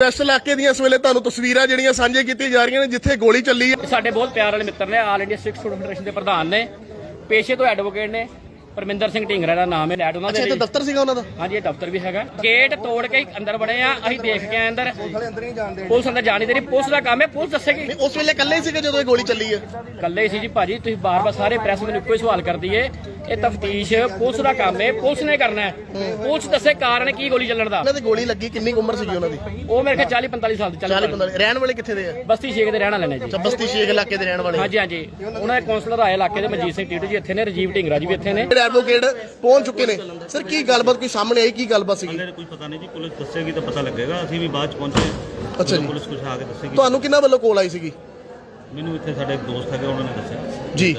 West ਇਲਾਕੇ ਦੀਆਂ ਇਸ ਵੇਲੇ ਤੁਹਾਨੂੰ ਤਸਵੀਰਾਂ ਜਿਹੜੀਆਂ ਸਾਂਝੀਆਂ ਕੀਤੀਆਂ ਜਾ ਰਹੀਆਂ ਨੇ, ਜਿੱਥੇ ਗੋਲੀ ਚੱਲੀ ਹੈ। ਸਾਡੇ ਬਹੁਤ ਪਿਆਰ ਵਾਲੇ ਮਿੱਤਰ ਨੇ all India Sikh student federation ਦੇ ਪ੍ਰਧਾਨ ਨੇ, ਪੇਸ਼ੇ ਤੋਂ ਐਡਵੋਕੇਟ ਨੇ ਪਰਮਿੰਦਰ ਸਿੰਘ ਢਿੰਗਰਾ ਦਾ ਨਾਮ ਹੈ ਲੈਟ ਉਹਨਾਂ ਅੱਛਾ ਲਈ। ਦਫ਼ਤਰ ਸੀਗਾ ਉਹਨਾਂ ਦਾ? ਹਾਂਜੀ ਇਹ ਦਫ਼ਤਰ ਵੀ ਹੈਗਾ। ਗੇਟ ਤੋੜ ਕੇ ਹੀ ਅੰਦਰ ਵੜੇ ਆ ਅਸੀਂ ਦੇਖ ਕੇ ਆਏ ਅੰਦਰ। ਪੁਲਿਸ ਅੰਦਰ ਜਾਣੀ ਦੇਣੀ ਪੁਲਿਸ ਦਾ ਕੰਮ ਹੈ ਪੁਲਿਸ ਦੱਸੇਗੀ। ਨਹੀਂ, ਉਸ ਵੇਲੇ ਇਕੱਲੇ ਹੀ ਸੀਗੇ ਜਦੋਂ ਇਹ ਗੋਲੀ ਚੱਲੀ ਹੈ? ਕੱਲੇ ਹੀ ਸੀ ਜੀ ਭਾਜੀ ਤੁਸੀਂ ਬਾਰ-ਬਾਰ ਸਾਰੇ ਪ੍ਰੈਸ ਮੈਨੂੰ ਇੱਕੋ ਹੀ ਸਵਾਲ ਕਰਦੀ ਏ। ਇਹ ਤਫਤੀਸ਼ ਪੁਲਿਸ ਦਾ ਕੰਮ ਹੈ ਪੁਲਿਸ ਨੇ ਕਰਨਾ ਹੈ। ਪੁਲਿਸ ਦੱਸੇ ਕਾਰਨ ਕੀ ਗੋਲੀ ਚੱਲਣ ਦਾ। ਉਹਨਾਂ ਦੀ ਗੋਲੀ ਲੱਗੀ ਕਿੰਨੀ ਕੁ ਉਮਰ ਸੀਗੀ ਉਹਨਾਂ ਦੀ? ਉਹ ਮੇਰੇ ਖਿਆਲ 40 45 ਸਾਲ ਦੇ 40 ਚੱਲ 45 ਰਹਿਣ ਵਾਲੇ ਕਿੱਥੇ ਦੇ ਆ? ਬਸਤੀ ਸ਼ੇਖ ਦੇ ਰਹਿਣ ਵਾਲੇ ਨੇ ਜੀ। ਅੱਛਾ ਬਸਤੀ ਸ਼ੇਖ ਇਲਾਕੇ ਦੇ ਰਹਿਣ ਵਾਲੇ। ਹਾਂਜੀ ਹਾਂਜੀ। ਉਹਨਾਂ ਦੇ ਕਾਉਂਸਲਰ ਆਏ ਇਲਾਕੇ ਦੇ ਮਨਜੀਤ ਸਿੰਘ ਟੀਟੂ ਜੀ ਇੱਥੇ ਨੇ ਰਜੀਵ ਢਿੰਗਰਾ ਜੀ ਵੀ ਇੱਥੇ ਨੇ। ਜਿਹੜੇ ਐਡਵੋਕੇਟ ਪਹੁੰਚ ਚੁੱਕੇ ਨੇ। ਸਰ ਕੀ ਗੱਲਬਾਤ ਕੋਈ ਸਾਹਮਣੇ ਆਈ? ਕੀ ਗੱਲਬਾਤ ਸੀਗੀ? ਹਲੇ ਕੋਈ ਪਤਾ ਨਹੀਂ ਜੀ ਪੁਲਿਸ ਦੱਸੇਗੀ ਤਾਂ ਪਤਾ ਲੱਗੇਗਾ। ਅਸੀਂ ਵੀ ਬਾਅਦ ਚ ਪਹੁੰਚੇ। ਅੱਛਾ ਜੀ। ਪੁਲਿਸ ਕੁਝ ਆ ਕੇ ਦੱਸੇਗੀ। ਤੁਹਾਨੂੰ ਕਿੰਨਾ ਵੱਲੋਂ ਕੋਲ ਆਈ ਸੀਗੀ? ਮੈਨੂੰ ਇੱਥੇ ਸਾਡੇ ਇੱਕ ਦੋਸਤ ਹੈਗੇ ਉਹਨਾਂ ਨੇ ਦੱਸਿਆ। ਜੀ।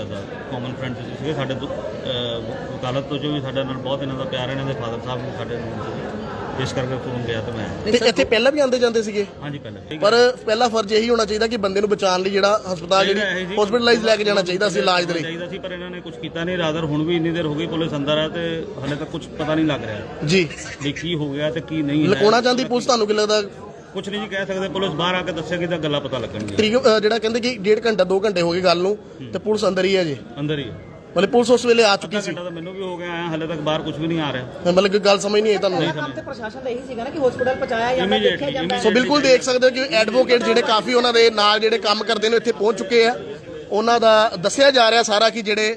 ਕਾਮਨ ਫਰੈਂਡ ਸੀਗੇ ਸਾਡੇ ਦੋ- ਅਹ ਵਕਾਲਤ ਤੋਂ ਜੋ ਵੀ ਸਾਡੇ ਨਾਲ ਬਹੁਤ ਇਹਨਾਂ ਦਾ ਪਿਆਰ ਹੈ, ਇਹਨਾਂ ਦੇ ਫਾਦਰ ਸਾਹਿਬ ਵੀ ਸਾਡੇ ਨਾਲ ਇਸ ਕਰਕੇ ਫੋਨ ਗਿਆ ਤਾਂ ਮੈਂ। ਤੇ ਇੱਥੇ ਪਹਿਲਾਂ ਵੀ ਆਉਂਦੇ ਜਾਂਦੇ ਸੀਗੇ? ਹਾਂਜੀ ਪਹਿਲਾਂ। ਠੀਕ ਪਰ ਪਹਿਲਾ ਫਰਜ਼ ਇਹੀ ਹੋਣਾ ਚਾਹੀਦਾ ਕਿ ਬੰਦੇ ਨੂੰ ਬਚਾਉਣ ਲਈ ਜਿਹੜਾ ਹਸਪਤਾਲ ਇਹ ਜਿਹੜੀ। ਹਸਪੀਟਲਾਈਜ਼ ਲੈ ਕੇ ਜਾਣਾ ਚਾਹੀਦਾ ਸੀ ਇਲਾਜ ਦੇ ਲਈ। ਚਾਹੀਦਾ ਸੀ ਪਰ ਇਹਨਾਂ ਨੇ ਕੁਝ ਕੀਤਾ ਨਹੀਂ। ਰਾਦਰ ਹੁਣ ਵੀ ਇੰਨੀ ਦੇਰ ਹੋ ਗਈ ਪੁਲਿਸ ਅੰਦਰ ਹੈ ਤੇ ਹਲੇ ਤੱਕ ਕੁਝ ਪਤਾ ਨਹੀਂ ਲੱਗ ਰਿਹਾ। ਜੀ। ਵੀ ਕੀ ਹੋ ਗਿਆ ਤੇ ਕੀ ਨਹੀਂ ਲਕੋਣਾ ਚਾਹੁੰਦੀ ਪੁਲਿਸ ਤੁਹਾਨੂੰ ਕੀ ਲੱਗਦਾ? ਕੁਝ ਨਹੀਂ ਜੀ ਕਹਿ ਸਕਦੇ। ਪੁਲਿਸ ਬਾਹਰ ਆ ਕੇ ਦੱਸੇਗੀ ਤਾਂ ਗੱਲਾਂ ਪਤਾ ਲੱਗਣਗੀਆਂ। ਤਰੀਕ ਅ, ਜਿਹੜਾ ਕਹਿੰਦੇ ਕਿ ਡੇਢ ਘੰਟਾ 2 ਘੰਟੇ ਹੋ ਗਏ ਗੱਲ ਨੂੰ ਤੇ ਪੁਲਿਸ ਅੰਦਰ ਹੀ ਹੈ ਜੀ ਅੰਦਰ ਹੀ ਹੈ। ਮਤਲਬ ਪੁਲਿਸ ਉਸ ਵੇਲੇ ਆ ਚੁੱਕੀ ਸੀ। ਤਾਂ ਮੈਨੂੰ ਵੀ ਹੋ ਗਿਆ ਆਇਆ ਹਲੇ ਤੱਕ ਬਾਹਰ ਕੁਝ ਵੀ ਨਹੀਂ ਆ ਰਿਹਾ। ਮਤਲਬ ਕਿ ਗੱਲ ਸਮਝ ਨਹੀਂ ਆਈ ਤੁਹਾਨੂੰ। ਕੰਮ ਤੇ ਪ੍ਰਸ਼ਾਸਨ ਦਾ ਇਹੀ ਸੀਗਾ ਨਾ ਕਿ ਹਸਪੀਟਲ ਪਹੁੰਚਾਇਆ ਜਾਂਦਾ ਦੇਖਿਆ ਜਾਂਦਾ ਸੋ ਬਿਲਕੁਲ ਦੇਖ ਸਕਦੇ ਹੋ ਕਿ ਐਡਵੋਕੇਟ ਜਿਹੜੇ ਕਾਫੀ ਉਹਨਾਂ ਦੇ ਨਾਲ ਜਿਹੜੇ ਕੰਮ ਕਰਦੇ ਨੇ ਇੱਥੇ ਪਹੁੰਚ ਚੁੱਕੇ ਆ। ਉਹਨਾਂ ਦਾ ਦੱਸਿਆ ਜਾ ਰਿਹਾ ਸਾਰਾ ਕਿ ਜਿਹੜੇ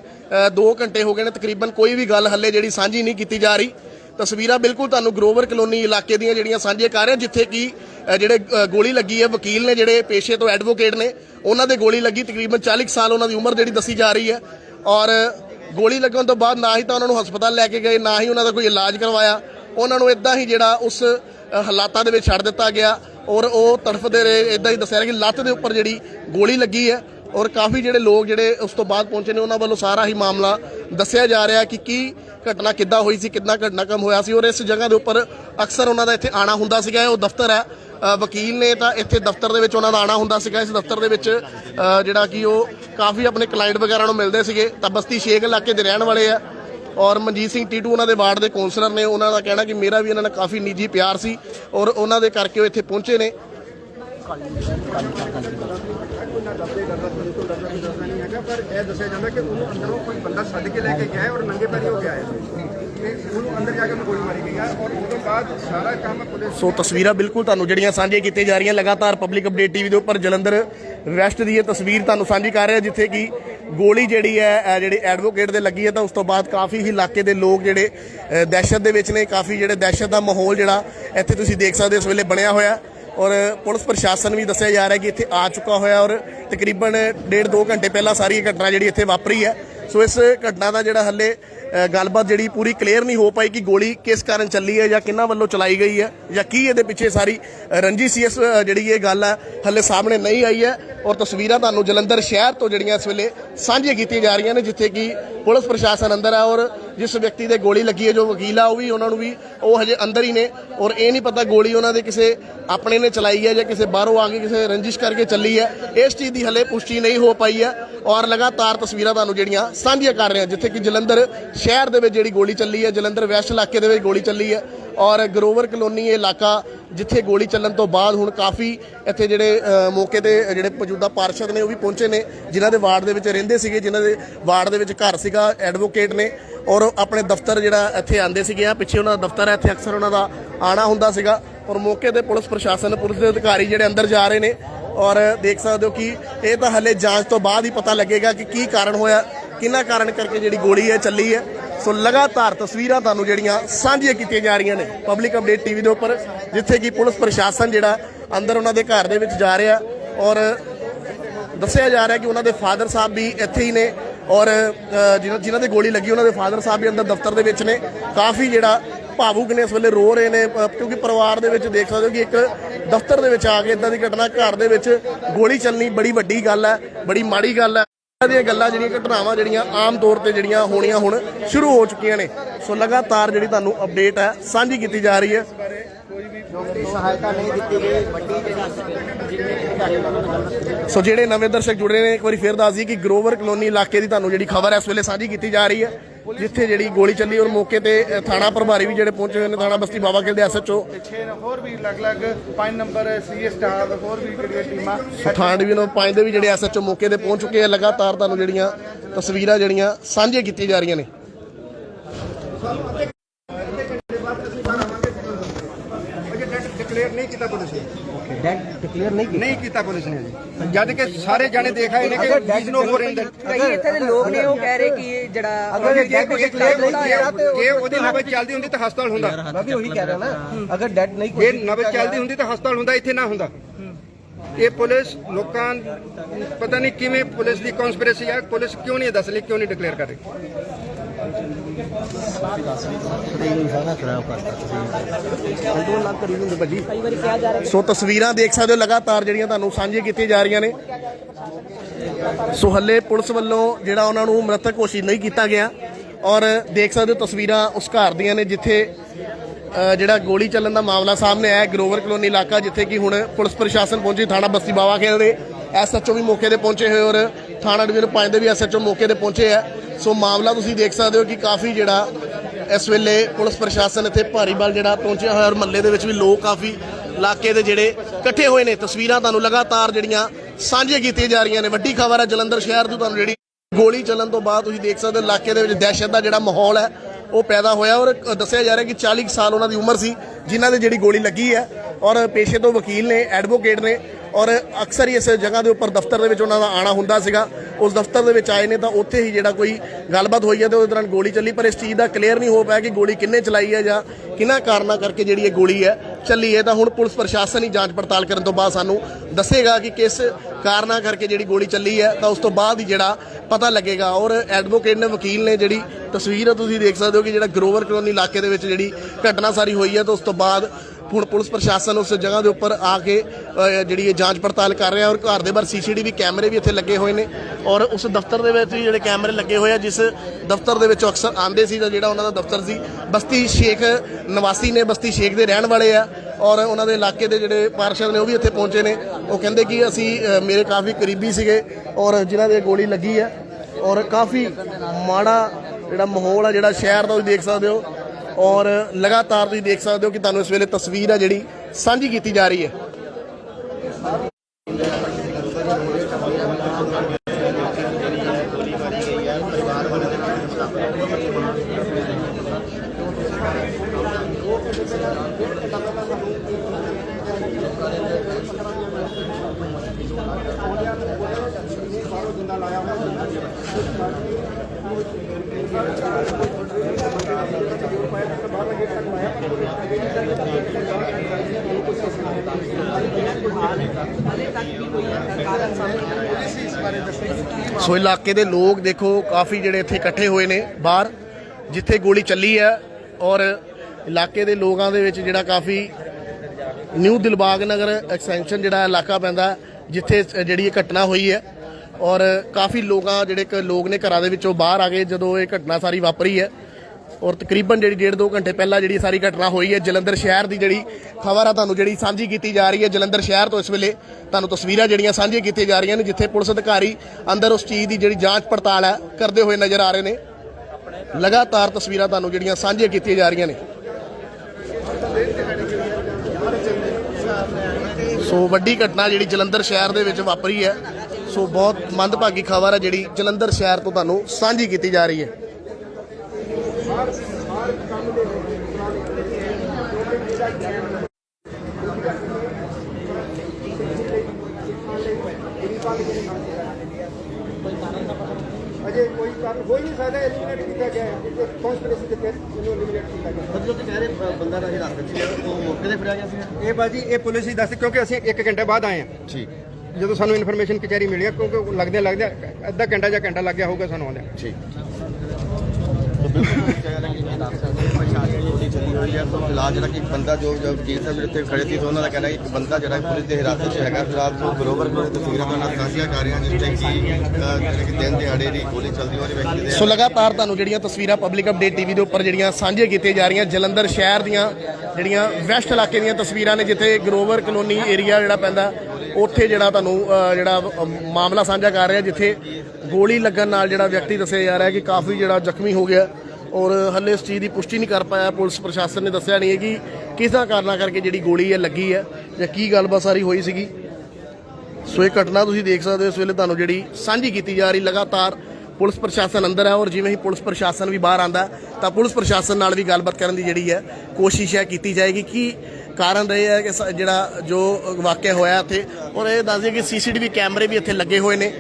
2 ਘੰਟੇ ਹੋ ਗਏ ਨੇ ਤਕਰੀਬਨ ਕੋਈ ਵੀ ਗੱਲ ਹੱਲੇ ਜਿਹੜੀ ਸਾਂਝੀ ਨਹੀਂ ਕੀਤੀ ਜਾ ਰਹੀ। ਤਸਵੀਰਾਂ ਬਿਲਕੁਲ ਤੁਹਾਨੂੰ ਗਰੋਵਰ ਕਲੋਨੀ ਇਲਾਕੇ ਦੀਆਂ ਜਿਹੜੀਆਂ ਸਾਂਝੀਆਂ ਕਰ ਰਿਹਾ ਜਿੱਥੇ ਕਿ ਜਿਹੜੇ ਗੋਲੀ ਲੱਗੀ ਹੈ ਵਕੀਲ ਨੇ ਜਿਹੜੇ ਪੇਸ਼ੇ ਤੋਂ ਐਡਵੋਕੇਟ ਨੇ ਉਹਨਾਂ ਦੇ ਗੋਲੀ ਲੱਗੀ ਤਕਰੀਬਨ 40 ਕੁ ਸਾਲ ਉਹਨਾਂ ਦੀ ਉਮਰ ਜਿਹੜੀ ਦੱਸੀ ਜਾ ਰਹੀ ਹੈ। ਔਰ ਗੋਲੀ ਲੱਗਣ ਤੋਂ ਬਾਅਦ ਨਾ ਹੀ ਤਾਂ ਉਹਨਾਂ ਨੂੰ ਹਸਪਤਾਲ ਲੈ ਕੇ ਗਏ, ਨਾ ਹੀ ਉਹਨਾਂ ਦਾ ਕੋਈ ਇਲਾਜ ਕਰਵਾਇਆ। ਉਹਨਾਂ ਨੂੰ ਇਦਾਂ ਹੀ ਜਿਹੜਾ ਉਸ ਹਾਲਾਤਾਂ ਦੇ ਵਿੱਚ ਛੱਡ ਦਿੱਤਾ ਗਿਆ ਔਰ ਉਹ ਤੜਫਦੇ ਰਹੇ। ਇਦਾਂ ਹੀ ਦੱਸਿਆ ਰਿਹਾ ਕਿ ਲੱਤ ਦੇ ਉੱਪਰ ਜਿਹੜੀ ਗੋਲੀ ਲੱਗੀ ਹੈ ਔਰ ਕਾਫੀ ਜਿਹੜੇ ਲੋਕ ਜਿਹੜੇ ਉਸ ਤੋਂ ਬਾਅਦ ਪਹੁੰਚੇ ਨੇ, ਉਹਨਾਂ ਵੱਲੋਂ ਸਾਰਾ ਹੀ ਮਾਮਲਾ ਦੱਸਿਆ ਜਾ ਰਿਹਾ ਕਿ ਕੀ ਘਟਨਾ ਕਿੱਦਾਂ ਹੋਈ ਸੀ ਕਿੰਨਾ ਘਟਨਾਕ੍ਰਮ ਹੋਇਆ ਸੀ ਔਰ ਇਸ ਜਗ੍ਹਾ ਦੇ ਉੱਪਰ ਅਕਸਰ ਉਹਨਾਂ ਦਾ ਇੱਥੇ ਆਣਾ ਹੁੰਦਾ ਸੀਗਾ। ਉਹ ਦਫ਼ਤਰ ਹੈ ਵਕੀਲ ਨੇ ਤਾਂ ਇੱਥੇ ਦਫ਼ਤਰ ਦੇ ਵਿੱਚ ਉਹਨਾਂ ਦਾ ਆਣਾ ਹੁੰਦਾ ਸੀਗਾ। ਇਸ ਦਫ਼ਤਰ ਦੇ ਵਿੱਚ ਜਿਹੜਾ ਕਿ ਉਹ ਕਾਫੀ ਆਪਣੇ ਕਲਾਇੰਟ ਵਗੈਰਾ ਨੂੰ ਮਿਲਦੇ ਸੀਗੇ। ਤਾਂ ਬਸਤੀ ਸ਼ੇਖ ਇਲਾਕੇ ਦੇ ਰਹਿਣ ਵਾਲੇ ਆ। ਔਰ ਮਨਜੀਤ ਸਿੰਘ ਟੀਟੂ ਉਹਨਾਂ ਦੇ ਵਾਰਡ ਦੇ ਕੌਂਸਲਰ ਨੇ ਉਹਨਾਂ ਦਾ ਕਹਿਣਾ ਕਿ ਮੇਰਾ ਵੀ ਇਹਨਾਂ ਨਾਲ ਕਾਫੀ ਨਿੱਜੀ ਪਿਆਰ ਸੀ ਔਰ ਉਹਨਾਂ ਦੇ ਕਰਕੇ ਉਹ ਇੱਥੇ ਪਹੁੰਚੇ ਨੇ। ਪਰ ਇਹ ਦੱਸਿਆ ਜਾਂਦਾ ਕਿ ਉਹਨੂੰ ਅੰਦਰੋਂ ਕੋਈ ਬੰਦਾ ਛੱਡ ਕੇ ਲੈ ਕੇ ਗਿਆ ਔਰ ਨੰਗੇ ਪੈਰੀ ਹੋ ਕੇ ਆਇਆ ਤੇ ਉਹਨੂੰ ਅੰਦਰ ਜਾ ਕੇ ਉਹਨੂੰ ਗੋਲੀ ਮਾਰੀ ਗਈ ਹੈ ਔਰ ਉਹਦੇ ਬਾਅਦ ਸਾਰਾ ਕੰਮ ਪੁਲਿਸ ਸੋ ਤਸਵੀਰਾਂ ਬਿਲਕੁਲ ਤੁਹਾਨੂੰ ਜਿਹੜੀਆਂ ਸਾਂਝੀਆਂ ਕੀਤੀਆਂ ਜਾ ਰਹੀਆਂ, ਲਗਾਤਾਰ ਪਬਲਿਕ ਅਪਡੇਟ ਟੀਵੀ ਦੇ ਉੱਪਰ ਜਲੰਧਰ ਵੈਸਟ ਦੀ ਇਹ ਤਸਵੀਰ ਤੁਹਾਨੂੰ ਸਾਂਝੀ ਕਰ ਰਿਹਾ, ਜਿੱਥੇ ਕਿ ਗੋਲੀ ਜਿਹੜੀ ਹੈ, ਅਹ, ਜਿਹੜੇ ਐਡਵੋਕੇਟ ਦੇ ਲੱਗੀ ਹੈ, ਤਾਂ ਉਸ ਤੋਂ ਬਾਅਦ ਕਾਫੀ ਹੀ ਇਲਾਕੇ ਦੇ ਲੋਕ ਜਿਹੜੇ ਦਹਿਸ਼ਤ ਦੇ ਵਿੱਚ ਨੇ, ਕਾਫੀ ਜਿਹੜੇ ਦਹਿਸ਼ਤ ਦਾ ਮਾਹੌਲ ਜਿਹੜਾ ਇੱਥੇ ਤੁਸੀਂ ਦੇਖ ਸਕਦੇ ਹੋ, ਇਸ ਵੇਲੇ ਬਣਿਆ ਹੋਇਆ। ਔਰ ਪੁਲਿਸ ਪ੍ਰਸ਼ਾਸਨ ਵੀ ਦੱਸਿਆ ਜਾ ਰਿਹਾ ਕਿ ਇੱਥੇ ਆ ਚੁੱਕਾ ਹੋਇਆ ਔਰ ਤਕਰੀਬਨ ਡੇਢ ਦੋ ਘੰਟੇ ਪਹਿਲਾਂ ਸਾਰੀ ਇਹ ਘਟਨਾ ਜਿਹੜੀ ਇੱਥੇ ਵਾਪਰੀ ਹੈ। ਸੋ ਇਸ ਘਟਨਾ ਦਾ ਜਿਹੜਾ ਹੱਲੇ ਗੱਲਬਾਤ ਜਿਹੜੀ ਪੂਰੀ ਕਲੀਅਰ ਨਹੀਂ ਹੋ ਪਾਈ ਕਿ ਗੋਲੀ ਕਿਸ ਕਾਰਨ ਚੱਲੀ ਹੈ ਜਾਂ ਕਿਹਨਾਂ ਵੱਲੋਂ ਚਲਾਈ ਗਈ ਹੈ ਜਾਂ ਕੀ ਇਹਦੇ ਪਿੱਛੇ ਸਾਰੀ ਰੰਜੀ ਸੀ ਇਸ ਜਿਹੜੀ ਇਹ ਗੱਲ ਹੈ ਹੱਲੇ ਸਾਹਮਣੇ ਨਹੀਂ ਆਈ ਹੈ। ਔਰ ਤਸਵੀਰਾਂ ਤੁਹਾਨੂੰ ਜਲੰਧਰ ਸ਼ਹਿਰ ਤੋਂ ਜਿਹੜੀਆਂ ਇਸ ਵੇਲੇ ਸਾਂਝੀਆਂ ਕੀਤੀਆਂ ਜਾ ਰਹੀਆਂ ਨੇ, ਜਿੱਥੇ ਕਿ ਪੁਲਿਸ ਪ੍ਰਸ਼ਾਸਨ ਅੰਦਰ ਹੈ ਔਰ ਜਿਸ ਵਿਅਕਤੀ ਦੇ ਗੋਲੀ ਲੱਗੀ ਹੈ, ਜੋ ਵਕੀਲ ਆ, ਉਹ ਵੀ ਉਹਨਾਂ ਨੂੰ ਵੀ, ਉਹ ਹਜੇ ਅੰਦਰ ਹੀ ਨੇ। ਔਰ ਇਹ ਨਹੀਂ ਪਤਾ ਗੋਲੀ ਉਹਨਾਂ ਦੇ ਕਿਸੇ ਆਪਣੇ ਨੇ ਚਲਾਈ ਹੈ ਜਾਂ ਕਿਸੇ ਬਾਹਰੋਂ ਆ ਕੇ ਕਿਸੇ ਰੰਜਿਸ਼ ਕਰਕੇ ਚੱਲੀ ਹੈ। ਇਸ ਚੀਜ਼ ਦੀ ਹਲੇ ਪੁਸ਼ਟੀ ਨਹੀਂ ਹੋ ਪਾਈ ਹੈ। ਔਰ ਲਗਾਤਾਰ ਤਸਵੀਰਾਂ ਤੁਹਾਨੂੰ ਜਿਹੜੀਆਂ ਸਾਂਝੀਆਂ ਕਰ ਰਹੇ ਹਾਂ, ਜਿੱਥੇ ਕਿ ਜਲੰਧਰ ਸ਼ਹਿਰ ਦੇ ਵਿੱਚ ਜਿਹੜੀ ਗੋਲੀ ਚੱਲੀ ਹੈ, ਜਲੰਧਰ ਵੈਸਟ ਇਲਾਕੇ ਦੇ ਵਿੱਚ ਗੋਲੀ ਚੱਲੀ ਹੈ ਔਰ ਗਰੋਵਰ ਕਲੋਨੀ ਇਹ ਇਲਾਕਾ ਜਿੱਥੇ ਗੋਲੀ ਚੱਲਣ ਤੋਂ ਬਾਅਦ ਹੁਣ ਕਾਫੀ ਇੱਥੇ ਜਿਹੜੇ ਮੌਕੇ ਤੇ ਜਿਹੜੇ ਮੌਜੂਦਾ ਪਾਰਸ਼ਦ ਨੇ ਉਹ ਵੀ ਪਹੁੰਚੇ ਨੇ, ਜਿਨ੍ਹਾਂ ਦੇ ਵਾਰਡ ਦੇ ਵਿੱਚ ਰਹਿੰਦੇ ਸੀਗੇ, ਜਿਨ੍ਹਾਂ ਦੇ ਵਾਰਡ ਦੇ ਵਿੱਚ ਘਰ ਸੀਗਾ ਐਡਵੋਕੇਟ ਨੇ ਔਰ ਆਪਣੇ ਦਫ਼ਤਰ ਜਿਹੜਾ ਇੱਥੇ ਆਂਦੇ ਸੀਗੇ ਆ, ਪਿੱਛੇ ਉਹਨਾਂ ਦਾ ਦਫ਼ਤਰ ਹੈ, ਇੱਥੇ ਅਕਸਰ ਉਹਨਾਂ ਦਾ ਆਣਾ ਹੁੰਦਾ ਸੀਗਾ ਔਰ ਮੌਕੇ ਤੇ ਪੁਲਿਸ ਪ੍ਰਸ਼ਾਸਨ, ਪੁਲਿਸ ਦੇ ਅਧਿਕਾਰੀ ਜਿਹੜੇ ਅੰਦਰ ਜਾ ਰਹੇ ਨੇ ਔਰ ਦੇਖ ਸਕਦੇ ਹੋ ਕਿ ਇਹ ਤਾਂ ਹਲੇ ਜਾਂਚ ਤੋਂ ਬਾਅਦ ਹੀ ਪਤਾ ਲੱਗੇਗਾ ਕਿ ਕੀ ਕਾਰਨ ਹੋਇਆ ਕਿੰਨਾ ਕਾਰਨ ਕਰਕੇ ਜਿਹੜੀ ਗੋਲੀ ਹੈ ਚੱਲੀ ਹੈ। ਸੋ ਲਗਾਤਾਰ ਤਸਵੀਰਾਂ ਤੁਹਾਨੂੰ ਜਿਹੜੀਆਂ ਸਾਂਝੀਆਂ ਕੀਤੀਆਂ ਜਾ ਰਹੀਆਂ ਨੇ ਪਬਲਿਕ ਅਪਡੇਟ ਟੀਵੀ ਦੇ ਉੱਪਰ ਜਿੱਥੇ ਕਿ ਪੁਲਿਸ ਪ੍ਰਸ਼ਾਸਨ ਜਿਹੜਾ ਅੰਦਰ ਉਹਨਾਂ ਦੇ ਘਰ ਦੇ ਵਿੱਚ ਜਾ ਰਿਹਾ ਔਰ ਦੱਸਿਆ ਜਾ ਰਿਹਾ ਕਿ ਉਹਨਾਂ ਦੇ ਫਾਦਰ ਸਾਹਿਬ ਵੀ ਇੱਥੇ ਹੀ ਨੇ ਔਰ ਅ, ਜਿਨ੍ਹਾਂ ਦੇ ਗੋਲੀ ਲੱਗੀ ਉਹਨਾਂ ਦੇ ਫਾਦਰ ਸਾਹਿਬ ਵੀ ਅੰਦਰ ਦਫ਼ਤਰ ਦੇ ਵਿੱਚ ਨੇ। ਕਾਫੀ ਜਿਹੜਾ ਭਾਵੁਕ ਨੇ ਇਸ ਵੇਲੇ ਰੋ ਰਹੇ ਨੇ ਅ, ਕਿਉਂਕਿ ਪਰਿਵਾਰ ਦੇ ਵਿੱਚ ਦੇਖ ਸਕਦੇ ਹੋ ਕਿ ਇੱਕ ਦਫ਼ਤਰ ਦੇ ਵਿੱਚ ਆ ਕੇ ਇਦਾਂ ਦੀ ਘਟਨਾ ਘਰ ਦੇ ਵਿੱਚ ਗੋਲੀ ਚੱਲਣੀ ਬੜੀ ਵੱਡੀ ਗੱਲ ਹੈ ਬੜੀ ਮਾੜੀ ਗੱਲ ਹੈ। ਇਦਾਂ ਦੀਆਂ ਗੱਲਾਂ ਜਿਹੜੀਆਂ ਘਟਨਾਵਾਂ ਜਿਹੜੀਆਂ ਆਮ ਤੌਰ ਤੇ ਜਿਹੜੀਆਂ ਹੋਣੀਆਂ ਹੁਣ ਸ਼ੁਰੂ ਹੋ ਚੁੱਕੀਆਂ ਨੇ। ਸੋ ਲਗਾਤਾਰ ਜਿਹੜੀ ਤੁਹਾਨੂੰ ਅਪਡੇਟ ਹੈ ਸਾਂਝੀ ਕੀਤੀ ਜਾ ਰਹੀ ਹੈ। ਸਹਾਇਤਾ ਨਹੀਂ ਦਿੱਤੀ ਗਈ ਵੱਡੀ ਜਿਹੜੀ ਸੋ ਜਿਹੜੇ ਨਵੇਂ ਦਰਸ਼ਕ ਜੁੜੇ ਨੇ ਇੱਕ ਵਾਰੀ ਫੇਰ ਦੱਸ ਦਈਏ ਕਿ ਗਰੋਵਰ ਕਲੋਨੀ ਇਲਾਕੇ ਦੀ ਤੁਹਾਨੂੰ ਜਿਹੜੀ ਖਬਰ ਹੈ ਇਸ ਵੇਲੇ ਸਾਂਝੀ ਕੀਤੀ ਜਾ ਰਹੀ ਹੈ। ਜਿੱਥੇ ਜਿਹੜੀ ਗੋਲੀ ਚੱਲੀ ਔਰ ਮੌਕੇ ਤੇ ਥਾਣਾ ਪ੍ਰਭਾਰੀ ਵੀ ਜਿਹੜੇ ਪਹੁੰਚੇ ਹੋਏ ਨੇ ਥਾਣਾ ਬਸਤੀ ਬਾਬਾ ਖੇਲ ਦੇ ਐਸਐਚਓ ਪਿੱਛੇ ਹੋਰ ਵੀ ਅਲੱਗ-ਅਲੱਗ 5 ਨੰਬਰ ਸੀਏ ਸਟਾਫ ਹੋਰ ਵੀ ਜਿਹੜੀਆਂ ਟੀਮਾਂ ਥਾਣਾ ਡਿਵੀਜ਼ਨ 5 ਦੇ ਵੀ ਜਿਹੜੇ ਐਸਐਚਓ ਮੌਕੇ ਤੇ ਪਹੁੰਚ ਚੁੱਕੇ ਆ ਲਗਾਤਾਰ ਤੁਹਾਨੂੰ ਜਿਹੜੀਆਂ ਤਸਵੀਰਾਂ ਜਿਹੜੀਆਂ ਸਾਂਝੀਆਂ ਕੀਤੀਆਂ ਜਾ ਰਹੀਆਂ ਨੇ। ਡਿਕਲੇਅਰ ਨਹੀਂ ਕੀਤਾ ਪੁਲਿਸ ਨੇ। ਡੈਡ ਡਿਕਲੇਅਰ ਨਹੀਂ ਨਹੀਂ ਕੀਤਾ ਪੁਲਿਸ ਨੇ ਜੀ। ਜਦ ਕਿ ਸਾਰੇ ਜਾਣੇ ਦੇਖ ਆਏ ਨੇ ਕਿ ਇਸ ਨੂੰ ਹੋਰ ਇੰਦਰ ਕਈ ਇੱਥੇ ਦੇ ਲੋਕ ਨੇ ਉਹ ਕਹਿ ਰਹੇ ਕਿ ਇਹ ਜਿਹੜਾ ਅਗਰ ਜੇ ਡੈਡ ਜੇ ਡਿਕਲੇਅਰ ਨਹੀਂ ਕੀਤਾ ਤੇ ਜੇ ਉਹਦੀ ਨਬਜ਼ ਚੱਲਦੀ ਹੁੰਦੀ ਤਾਂ ਹਸਪਤਾਲ ਹੁੰਦਾ। ਮੈਂ ਵੀ ਉਹੀ ਕਹਿ ਰਿਹਾ ਨਾ ਅਗਰ ਡੈਡ ਨਹੀਂ ਜੇ ਨਬਜ਼ ਚੱਲਦੀ ਹੁੰਦੀ ਤਾਂ ਹਸਪਤਾਲ ਹੁੰਦਾ ਇੱਥੇ ਨਾ ਹੁੰਦਾ। ਇਹ ਪੁਲਿਸ ਲੋਕਾਂ ਪਤਾ ਨਹੀਂ ਕਿਵੇਂ ਪੁਲਿਸ ਦੀ ਕਨਸਪੀਰੇਸੀ ਹੈ ਪੁਲਿਸ ਕਿਉਂ ਨਹੀਂ ਦੱਸ ਰਹੀ ਕਿਉਂ ਨਹੀਂ ਡਿਕਲੇਅਰ ਕਰ ਰਹੀ? ਕਈ ਵਾਰੀ ਕਿਹਾ ਜਾ ਰਿਹਾ ਸੋ ਤਸਵੀਰਾਂ ਦੇਖ ਸਕਦੇ ਹੋ, ਲਗਾਤਾਰ ਜਿਹੜੀਆਂ ਤੁਹਾਨੂੰ ਸਾਂਝੀਆਂ ਕੀਤੀਆਂ ਜਾ ਰਹੀਆਂ ਨੇ। ਸੋ ਹੱਲੇ ਪੁਲਿਸ ਵੱਲੋਂ ਜਿਹੜਾ ਉਹਨਾਂ ਨੂੰ ਮ੍ਰਿਤਕ ਘੋਸ਼ਿਤ ਨਹੀਂ ਕੀਤਾ ਗਿਆ ਔਰ ਦੇਖ ਸਕਦੇ ਹੋ, ਤਸਵੀਰਾਂ ਉਸ ਘਰ ਦੀਆਂ ਨੇ, ਜਿੱਥੇ ਜਿਹੜਾ ਗੋਲੀ ਚੱਲਣ ਦਾ ਮਾਮਲਾ ਸਾਹਮਣੇ ਆਇਆ, ਗਰੋਵਰ ਕਲੋਨੀ ਇਲਾਕਾ, ਜਿੱਥੇ ਕਿ ਹੁਣ ਪੁਲਿਸ ਪ੍ਰਸ਼ਾਸਨ ਪਹੁੰਚੀ, ਥਾਣਾ ਬਸਤੀ ਬਾਵਾ ਖੇਲ ਦੇ ਐਸਐਚਓ ਵੀ ਮੌਕੇ ਤੇ ਪਹੁੰਚੇ ਹੋਏ ਔਰ ਥਾਣਾ ਡਿਵੀਜ਼ਨ 5 ਦੇ ਵੀ ਐਸਐਚਓ ਮੌਕੇ ਤੇ ਪਹੁੰਚੇ ਆ। ਸੋ ਮਾਮਲਾ ਤੁਸੀਂ ਦੇਖ ਸਕਦੇ ਹੋ ਕਿ ਕਾਫੀ ਜਿਹੜਾ ਇਸ ਵੇਲੇ ਪੁਲਿਸ ਪ੍ਰਸ਼ਾਸਨ ਇੱਥੇ ਭਾਰੀ ਬਲ ਜਿਹੜਾ ਪਹੁੰਚਿਆ ਹੋਇਆ ਔਰ ਮਹੱਲੇ ਦੇ ਵਿੱਚ ਵੀ ਲੋਕ ਕਾਫੀ ਇਲਾਕੇ ਦੇ ਜਿਹੜੇ ਇਕੱਠੇ ਹੋਏ ਨੇ ਤਸਵੀਰਾਂ ਤੁਹਾਨੂੰ ਲਗਾਤਾਰ ਜਿਹੜੀਆਂ ਸਾਂਝੀਆਂ ਕੀਤੀਆਂ ਜਾ ਰਹੀਆਂ ਨੇ। ਵੱਡੀ ਖਬਰ ਹੈ ਜਲੰਧਰ ਸ਼ਹਿਰ ਤੋਂ ਤੁਹਾਨੂੰ ਜਿਹੜੀ ਗੋਲੀ ਚੱਲਣ ਤੋਂ ਬਾਅਦ ਤੁਸੀਂ ਦੇਖ ਸਕਦੇ ਹੋ ਇਲਾਕੇ ਦੇ ਵਿੱਚ ਦਹਿਸ਼ਤ ਦਾ ਜਿਹੜਾ ਮਾਹੌਲ ਹੈ, ਉਹ ਪੈਦਾ ਹੋਇਆ ਔਰ ਦੱਸਿਆ ਜਾ ਰਿਹਾ ਕਿ 40 ਕੁ ਸਾਲ ਉਹਨਾਂ ਦੀ ਉਮਰ ਸੀ ਜਿਨ੍ਹਾਂ ਦੇ ਜਿਹੜੀ ਗੋਲੀ ਲੱਗੀ ਹੈ ਔਰ ਪੇਸ਼ੇ ਤੋਂ ਵਕੀਲ ਨੇ, ਐਡਵੋਕੇਟ ਨੇ ਔਰ ਅਕਸਰ ਹੀ ਇਸ ਜਗ੍ਹਾ ਦੇ ਉੱਪਰ ਦਫ਼ਤਰ ਦੇ ਵਿੱਚ ਉਹਨਾਂ ਦਾ ਆਣਾ ਹੁੰਦਾ ਸੀਗਾ। ਉਸ ਦਫ਼ਤਰ ਦੇ ਵਿੱਚ ਆਏ ਨੇ ਤਾਂ ਉੱਥੇ ਹੀ ਜਿਹੜਾ ਕੋਈ ਗੱਲਬਾਤ ਹੋਈ ਹੈ ਤੇ ਉਹਦੇ ਦੌਰਾਨ ਗੋਲੀ ਚੱਲੀ, ਪਰ ਇਸ ਚੀਜ਼ ਦਾ ਕਲੀਅਰ ਨਹੀਂ ਹੋ ਪਾਇਆ ਕਿ ਗੋਲੀ ਕਿੰਨੇ ਚਲਾਈ ਹੈ ਜਾਂ ਕਿਹਨਾਂ ਕਾਰਨਾਂ ਕਰਕੇ ਜਿਹੜੀ ਇਹ ਗੋਲੀ ਹੈ ਚੱਲੀ ਹੈ। ਤਾਂ ਹੁਣ ਪੁਲਿਸ ਪ੍ਰਸ਼ਾਸਨ ਹੀ ਜਾਂਚ ਪੜਤਾਲ ਕਰਨ ਤੋਂ ਬਾਅਦ ਸਾਨੂੰ ਦੱਸੇਗਾ ਕਿ ਕਿਸ ਕਾਰਨਾਂ ਕਰਕੇ ਜਿਹੜੀ ਗੋਲੀ ਚੱਲੀ ਹੈ, ਤਾਂ ਉਸ ਤੋਂ ਬਾਅਦ ਹੀ ਜਿਹੜਾ ਪਤਾ ਲੱਗੇਗਾ। ਔਰ ਐਡਵੋਕੇਟ ਨੇ, ਵਕੀਲ ਨੇ ਜਿਹੜੀ ਤਸਵੀਰ ਹੈ ਤੁਸੀਂ ਦੇਖ ਸਕਦੇ ਹੋ ਕਿ ਜਿਹੜਾ ਗਰੋਵਰ ਕਲੋਨੀ ਇਲਾਕੇ ਦੇ ਵਿੱਚ ਜਿਹੜੀ ਘਟਨਾ ਸਾਰੀ ਹੋਈ ਹੈ, ਤਾਂ ਉਸ ਤੋਂ ਬਾਅਦ ਹੁਣ ਪੁਲਿਸ ਪ੍ਰਸ਼ਾਸਨ ਉਸ ਜਗ੍ਹਾ ਦੇ ਉੱਪਰ ਆ ਕੇ ਜਿਹੜੀ ਇਹ ਜਾਂਚ ਪੜਤਾਲ ਕਰ ਰਿਹਾ ਔਰ ਘਰ ਦੇ ਬਾਹਰ ਸੀਸੀਟੀਵੀ ਕੈਮਰੇ ਵੀ ਇੱਥੇ ਲੱਗੇ ਹੋਏ ਨੇ। ਔਰ ਉਸ ਦਫ਼ਤਰ ਦੇ ਵਿੱਚ ਵੀ ਜਿਹੜੇ ਕੈਮਰੇ ਲੱਗੇ ਹੋਏ ਆ, ਜਿਸ ਦਫ਼ਤਰ ਦੇ ਵਿੱਚੋਂ ਅਕਸਰ ਆਂਦੇ ਸੀ ਤਾਂ ਜਿਹੜਾ ਉਹਨਾਂ ਦਾ ਦਫ਼ਤਰ ਸੀ, ਬਸਤੀ ਸ਼ੇਖ ਨਿਵਾਸੀ ਨੇ, ਬਸਤੀ ਸ਼ੇਖ ਦੇ ਰਹਿਣ ਵਾਲੇ ਆ। ਔਰ ਉਹਨਾਂ ਦੇ ਇਲਾਕੇ ਦੇ ਜਿਹੜੇ ਪਾਰਸ਼ਦ ਨੇ ਉਹ ਵੀ ਇੱਥੇ ਪਹੁੰਚੇ ਨੇ। ਉਹ ਕਹਿੰਦੇ ਕਿ ਅਸੀਂ ਮੇਰੇ ਕਾਫੀ ਕਰੀਬੀ ਸੀਗੇ ਔਰ ਜਿਨ੍ਹਾਂ ਦੇ ਗੋਲੀ ਲੱਗੀ ਹੈ ਔਰ ਕਾਫੀ ਮਾੜਾ ਜਿਹੜਾ ਮਾਹੌਲ ਆ, ਜਿਹੜਾ ਸ਼ਹਿਰ ਦਾ ਤੁਸੀਂ ਦੇਖ ਸਕਦੇ ਹੋ ਔਰ ਲਗਾਤਾਰ ਤੁਸੀਂ ਦੇਖ ਸਕਦੇ ਹੋ ਕਿ ਤੁਹਾਨੂੰ ਇਸ ਵੇਲੇ ਤਸਵੀਰ ਆ ਜਿਹੜੀ ਸਾਂਝੀ ਕੀਤੀ ਜਾ ਰਹੀ ਹੈ। ਸੋ ਇਲਾਕੇ ਦੇ ਲੋਕ ਦੇਖੋ, ਕਾਫੀ ਜਿਹੜੇ ਇੱਥੇ ਇਕੱਠੇ ਹੋਏ ਨੇ ਬਾਹਰ, ਜਿੱਥੇ ਗੋਲੀ ਚੱਲੀ ਹੈ ਔਰ ਇਲਾਕੇ ਦੇ ਲੋਕਾਂ ਦੇ ਵਿੱਚ ਜਿਹੜਾ ਕਾਫੀ ਨਿਊ ਦਿਲਬਾਗ ਨਗਰ ਐਕਸਟੈਂਸ਼ਨ ਜਿਹੜਾ ਇਲਾਕਾ ਪੈਂਦਾ, ਜਿੱਥੇ ਜਿਹੜੀ ਇਹ ਘਟਨਾ ਹੋਈ ਹੈ ਔਰ ਕਾਫੀ ਲੋਕਾਂ, ਜਿਹੜੇ ਲੋਕ ਨੇ ਘਰਾਂ ਦੇ ਵਿੱਚੋਂ ਬਾਹਰ ਆ ਗਏ ਜਦੋਂ ਇਹ ਘਟਨਾ ਸਾਰੀ ਵਾਪਰੀ ਹੈ। ਔਰ ਤਕਰੀਬਨ ਜਿਹੜੀ ਡੇਢ ਦੋ ਘੰਟੇ ਪਹਿਲਾਂ ਜਿਹੜੀ ਸਾਰੀ ਘਟਨਾ ਹੋਈ ਹੈ, ਜਲੰਧਰ ਸ਼ਹਿਰ ਦੀ ਜਿਹੜੀ ਖਬਰ ਆ, ਤੁਹਾਨੂੰ ਜਿਹੜੀ ਸਾਂਝੀ ਕੀਤੀ ਜਾ ਰਹੀ ਹੈ, ਜਲੰਧਰ ਸ਼ਹਿਰ ਤੋਂ ਇਸ ਵੇਲੇ ਤੁਹਾਨੂੰ ਤਸਵੀਰਾਂ ਜਿਹੜੀਆਂ ਸਾਂਝੀਆਂ ਕੀਤੀਆਂ ਜਾ ਰਹੀਆਂ ਨੇ, ਜਿੱਥੇ ਪੁਲਿਸ ਅਧਿਕਾਰੀ ਅੰਦਰ ਉਸ ਚੀਜ਼ ਦੀ ਜਿਹੜੀ ਜਾਂਚ ਪੜਤਾਲ ਹੈ ਕਰਦੇ ਹੋਏ ਨਜ਼ਰ ਆ ਰਹੇ ਨੇ। ਲਗਾਤਾਰ ਤਸਵੀਰਾਂ ਤੁਹਾਨੂੰ ਜਿਹੜੀਆਂ ਸਾਂਝੀਆਂ ਕੀਤੀਆਂ ਜਾ ਰਹੀਆਂ ਨੇ। ਸੋ ਵੱਡੀ ਘਟਨਾ ਜਿਹੜੀ ਜਲੰਧਰ ਸ਼ਹਿਰ ਦੇ ਵਿੱਚ ਵਾਪਰੀ ਹੈ, ਸੋ ਬਹੁਤ ਮੰਦਭਾਗੀ ਖਬਰ ਹੈ ਜਿਹੜੀ ਜਲੰਧਰ ਸ਼ਹਿਰ ਤੋਂ ਤੁਹਾਨੂੰ ਸਾਂਝੀ ਕੀਤੀ ਜਾ ਰਹੀ ਹੈ। ਅਜੇ ਕੋਈ ਕਾਰਨ ਹੋ ਹੀ ਨਹੀਂ ਸਕਦਾ ਐਲੀਮੀਨੇਟ ਕੀਤਾ ਗਿਆ ਹੈ। ਕਨਸਪੀਰੇਸੀ ਦੇ ਤਹਿਤ ਇਹਨੂੰ ਐਲੀਮੀਨੇਟ ਕੀਤਾ ਗਿਆ। ਮਤਲਬ ਕਿ ਕਹਿ ਰਹੇ ਬੰਦਾ ਜਿਹੜਾ ਹੱਥ ਸੀ ਉਹ ਮੌਕੇ ਤੇ ਫੜਿਆ ਗਿਆ ਸੀ। ਇਹ ਬਾਜੀ ਇਹ ਪੁਲਿਸ ਹੀ ਦੱਸ ਕਿਉਂਕਿ ਅਸੀਂ 1 ਘੰਟੇ ਬਾਅਦ ਆਏ ਹਾਂ। ਠੀਕ। ਜਦੋਂ ਸਾਨੂੰ ਇਨਫੋਰਮੇਸ਼ਨ ਕਚਹਿਰੀ ਮਿਲੀ ਕਿਉਂਕਿ ਲੱਗਦੇ ਲੱਗਦੇ ਅੱਧਾ ਘੰਟਾ ਜਾਂ ਘੰਟਾ ਲੱਗ ਗਿਆ ਹੋਊਗਾ ਸਾਨੂੰ ਆਉਂਦਿਆਂ। ਠੀਕ ਪ੍ਰਸ਼ਾਸਨ ਗੋਲੀ ਚੱਲੀ ਹੋਈ ਹੈ ਤੋਂ ਫਿਲਹਾਲ ਜਿਹੜਾ ਕਿ ਬੰਦਾ ਜੋ ਜੋ ਸਾਹਿਬ ਇੱਥੇ ਖੜੇ ਸੀ ਉਹਨਾਂ ਦਾ ਕਹਿਣਾ ਕਿ ਬੰਦਾ ਜਿਹੜਾ ਪੁਲਿਸ ਦੇ ਹਿਰਾਸਤ 'ਚ ਹੈਗਾ ਫਿਲਹਾਲ ਜੋ ਗਲੋਬਲ ਕੋਲ ਤਸਵੀਰਾਂ ਤੋਂ ਨਾਲ ਸਾਂਝੀਆਂ ਕਰ ਰਹੇ ਹਾਂ ਜਿੱਥੇ ਕਿ ਕਿ ਦਿਨ ਦਿਹਾੜੇ ਦੀ ਗੋਲੀ ਚੱਲਦੀ ਹੋਈ ਵਿਅਕਤੀ ਦੇ ਸੋ ਲਗਾਤਾਰ ਤੁਹਾਨੂੰ ਜਿਹੜੀਆਂ ਤਸਵੀਰਾਂ ਪਬਲਿਕ ਅਪਡੇਟ ਟੀਵੀ ਦੇ ਉੱਪਰ ਜਿਹੜੀਆਂ ਸਾਂਝੀਆਂ ਕੀਤੀਆਂ ਜਾ ਰਹੀਆਂ, ਜਲੰਧਰ ਸ਼ਹਿਰ ਦੀਆਂ ਜਿਹੜੀਆਂ ਵੈਸਟ ਇਲਾਕੇ ਦੀਆਂ ਤਸਵੀਰਾਂ ਨੇ, ਜਿੱਥੇ ਗਰੋਵਰ ਕਲੋਨੀ ਏਰੀਆ ਜਿਹੜਾ ਪੈਂਦਾ ਉੱਥੇ ਜਿਹੜਾ ਤੁਹਾਨੂੰ ਜਿਹੜਾ ਮਾਮਲਾ ਸਾਂਝਾ ਕਰ ਰਿਹਾ, ਜਿੱਥੇ ਗੋਲੀ ਲੱਗਣ ਨਾਲ ਜਿਹੜਾ ਵਿਅਕਤੀ ਦੱਸਿਆ ਜਾ ਰਿਹਾ ਕਿ ਕਾਫੀ ਜਿਹੜਾ ਜ਼ਖਮੀ ਹੋ ਗਿਆ ਔਰ ਹੱਲੇ ਇਸ ਚੀਜ਼ ਦੀ ਪੁਸ਼ਟੀ ਨਹੀਂ ਕਰ ਪਾਇਆ। ਪੁਲਿਸ ਪ੍ਰਸ਼ਾਸਨ ਨੇ ਦੱਸਿਆ ਨਹੀਂ ਹੈ ਕਿ ਕਿਸ ਦਾ ਕਾਰਨਾ ਕਰਕੇ ਜਿਹੜੀ ਗੋਲੀ ਹੈ ਲੱਗੀ ਹੈ ਜਾਂ ਕੀ ਗੱਲਬਾਤ ਸਾਰੀ ਹੋਈ ਸੀਗੀ। ਸੋ ਇਹ ਘਟਨਾ ਤੁਸੀਂ ਦੇਖ ਸਕਦੇ ਹੋ, ਇਸ ਵੇਲੇ ਤੁਹਾਨੂੰ ਜਿਹੜੀ ਸਾਂਝੀ ਕੀਤੀ ਜਾ ਰਹੀ ਲਗਾਤਾਰ ਪੁਲਿਸ ਪ੍ਰਸ਼ਾਸਨ ਅੰਦਰ ਹੈ ਔਰ ਜਿਵੇਂ ਹੀ ਪੁਲਿਸ ਪ੍ਰਸ਼ਾਸਨ ਵੀ ਬਾਹਰ ਆਂਦਾ ਤਾਂ ਪੁਲਿਸ ਪ੍ਰਸ਼ਾਸਨ ਨਾਲ ਵੀ ਗੱਲਬਾਤ ਕਰਨ ਦੀ ਜਿਹੜੀ ਹੈ ਕੋਸ਼ਿਸ਼ ਹੈ ਕੀਤੀ ਜਾਏਗੀ ਕਿ ਕਾਰਨ ਰਹੇ ਹੈ ਕਿ ਸ- ਜਿਹੜਾ ਜੋ ਵਾਕਿਆ ਹੋਇਆ ਇੱਥੇ ਔਰ ਇਹ ਦੱਸ ਦਈਏ ਕਿ ਸੀਸੀਟੀਵੀ ਕੈਮਰੇ ਵੀ ਇੱਥੇ ਲੱਗੇ ਹੋਏ ਨੇ।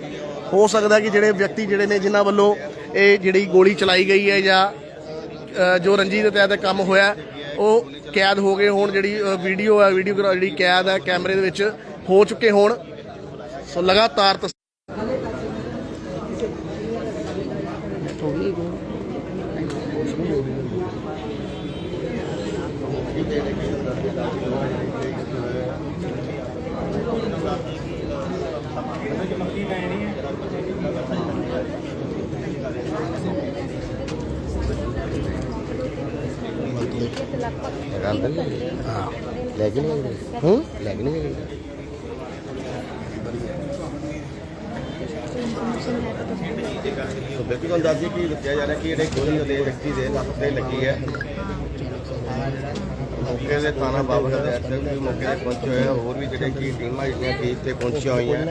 ਹੋ ਸਕਦਾ ਕਿ ਜਿਹੜੇ ਵਿਅਕਤੀ ਜਿਹੜੇ ਨੇ ਜਿਨ੍ਹਾਂ ਵੱਲੋਂ ਇਹ ਜਿਹੜੀ ਗੋਲੀ ਚਲਾਈ ਗਈ ਹੈ ਜਾਂ ਅ, ਜੋ ਰੰਜੀ ਦੇ ਤਹਿਤ ਕੰਮ ਹੋਇਆ ਉਹ ਕੈਦ ਹੋ ਗਏ ਹੋਣ ਜਿਹੜੀ ਵੀਡੀਓ ਹੈ ਵੀਡੀਓ ਜਿਹੜੀ ਕੈਦ ਹੈ ਕੈਮਰੇ ਦੇ ਵਿੱਚ ਹੋ ਚੁੱਕੇ ਹੋਣ। ਸੋ ਲਗਾਤਾਰ ਤਸ- ਸੋ ਬਿਲਕੁਲ ਤੁਹਾਨੂੰ ਦੱਸ ਦੱਸਿਆ ਜਾ ਰਿਹਾ ਕਿ ਜਿਹੜੇ ਗੋਲੀ ਉਹਦੇ ਵਿਅਕਤੀ ਦੇ ਲੱਤ ਤੇ ਲੱਗੀ ਹੈ। ਮੌਕੇ ਦੇ ਥਾਣਾ ਬਾਬਾ ਦੇ ਐਸਐਸਪੀ ਵੀ ਮੌਕੇ ਤੇ ਪਹੁੰਚੇ ਹੋਏ ਆ। ਹੋਰ ਵੀ ਜਿਹੜੇ ਕਿ ਟੀਮਾਂ ਜਿਹੜੀਆਂ ਕਿ ਇੱਥੇ ਪਹੁੰਚੀਆਂ ਹੋਈਆਂ।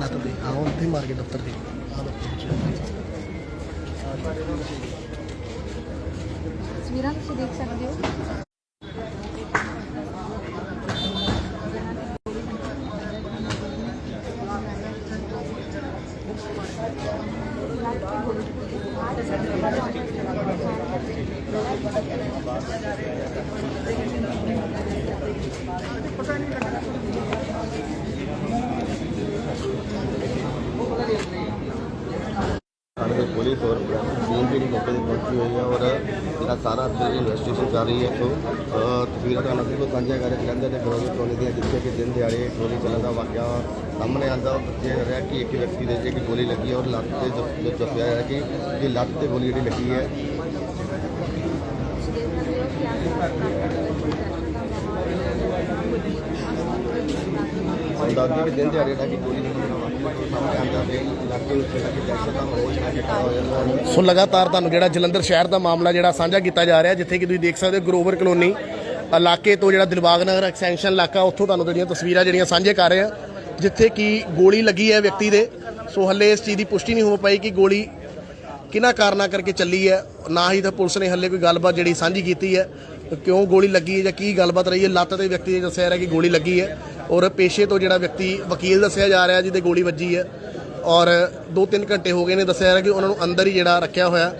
ਲੱਤ ਦੇ ਆਹ ਉੱਥੇ ਮਾਰ ਕੇ ਦਫ਼ਤਰ ਦੇ ਤਸਵੀਰਾਂ ਤੁਸੀਂ ਦੇਖ ਸਕਦੇ ਹੋ। ਥਾਣੇ ਦੇ ਪੁਲਿਸ ਔਰ ਟੀਮ ਜਿਹੜੀ ਮੌਕੇ ਤੇ ਪਹੁੰਚੀ ਹੋਈ ਹੈ ਔਰ ਜਿਹੜਾ ਸਾਰਾ ਇੱਥੇ ਇਨਵੈਸਟੀਗੇਸ਼ਨ ਕਰ ਰਹੀ ਹੈ ਸੋ ਅਹ, ਤਸਵੀਰਾਂ ਤੁਹਾਨੂੰ ਬਿਲਕੁਲ ਸਾਂਝਾ ਕਰ ਰਹੇ ਜਲੰਧਰ ਦੇ ਗਰੋਵੀ ਟੋਲੇ ਦੀਆਂ ਜਿੱਥੇ ਕਿ ਦਿਨ ਦਿਹਾੜੇ ਗੋਲੀ ਚੱਲਣ ਦਾ ਵਾਕਿਆ ਸਾਹਮਣੇ ਆਂਦਾ ਦੱਸਿਆ ਰਿਹਾ ਕਿ ਇੱਕ ਵਿਅਕਤੀ ਦੇ ਜਿਹੜੀ ਗੋਲੀ ਲੱਗੀ ਹੈ ਔਰ ਲੱਤ ਤੇ ਦੱਸ- ਦੱਸਿਆ ਜਾ ਰਿਹਾ ਕਿ ਇਹ ਲੱਤ ਤੇ ਗੋਲੀ ਜਿਹੜੀ ਲੱਗੀ ਹੈ। ਅੰਦਾਜ਼ੇ ਸੋ ਲਗਾਤਾਰ ਤੁਹਾਨੂੰ ਜਿਹੜਾ ਜਲੰਧਰ ਸ਼ਹਿਰ ਦਾ ਮਾਮਲਾ ਜਿਹੜਾ ਸਾਂਝਾ ਕੀਤਾ ਜਾ ਰਿਹਾ, ਜਿੱਥੇ ਕਿ ਤੁਸੀਂ ਦੇਖ ਸਕਦੇ ਹੋ ਗਰੋਵਰ ਕਲੋਨੀ, ਇਲਾਕੇ ਤੋਂ ਜਿਹੜਾ ਦਿਲਬਾਗ ਨਗਰ ਐਕਸਟੈਂਸ਼ਨ ਇਲਾਕਾ, ਉੱਥੋਂ ਤੁਹਾਨੂੰ ਜਿਹੜੀਆਂ ਤਸਵੀਰਾਂ ਜਿਹੜੀਆਂ ਸਾਂਝੇ ਕਰ ਰਹੇ ਆ ਜਿੱਥੇ ਕਿ ਗੋਲੀ ਲੱਗੀ ਹੈ ਵਿਅਕਤੀ ਦੇ। ਸੋ ਹੱਲੇ ਇਸ ਚੀਜ਼ ਦੀ ਪੁਸ਼ਟੀ ਨਹੀਂ ਹੋ ਪਾਈ ਕਿ ਗੋਲੀ ਕਿਹਨਾਂ ਕਾਰਨਾਂ ਕਰਕੇ ਚੱਲੀ ਹੈ, ਨਾ ਹੀ ਤਾਂ ਪੁਲਿਸ ਨੇ ਹੱਲੇ ਕੋਈ ਗੱਲਬਾਤ ਜਿਹੜੀ ਸਾਂਝੀ ਕੀਤੀ ਹੈ, ਕਿਉਂ ਗੋਲੀ ਲੱਗੀ ਹੈ ਜਾਂ ਕੀ ਗੱਲਬਾਤ ਰਹੀ ਹੈ। ਲੱਤ ਤੇ ਵਿਅਕਤੀ ਨੇ ਦੱਸਿਆ ਰਿਹਾ ਕਿ ਗੋਲੀ ਲੱਗੀ ਹੈ। ਔਰ ਪੇਸ਼ੇ ਤੋਂ ਜਿਹੜਾ ਵਿਅਕਤੀ ਵਕੀਲ ਦੱਸਿਆ ਜਾ ਰਿਹਾ ਜਿਹਦੇ ਗੋਲੀ ਵੱਜੀ ਹੈ ਔਰ 2-3 ਘੰਟੇ ਹੋ ਗਏ ਨੇ ਦੱਸਿਆ ਜਾ ਰਿਹਾ ਕਿ ਉਹਨਾਂ ਨੂੰ ਅੰਦਰ ਹੀ ਜਿਹੜਾ ਰੱਖਿਆ ਹੋਇਆ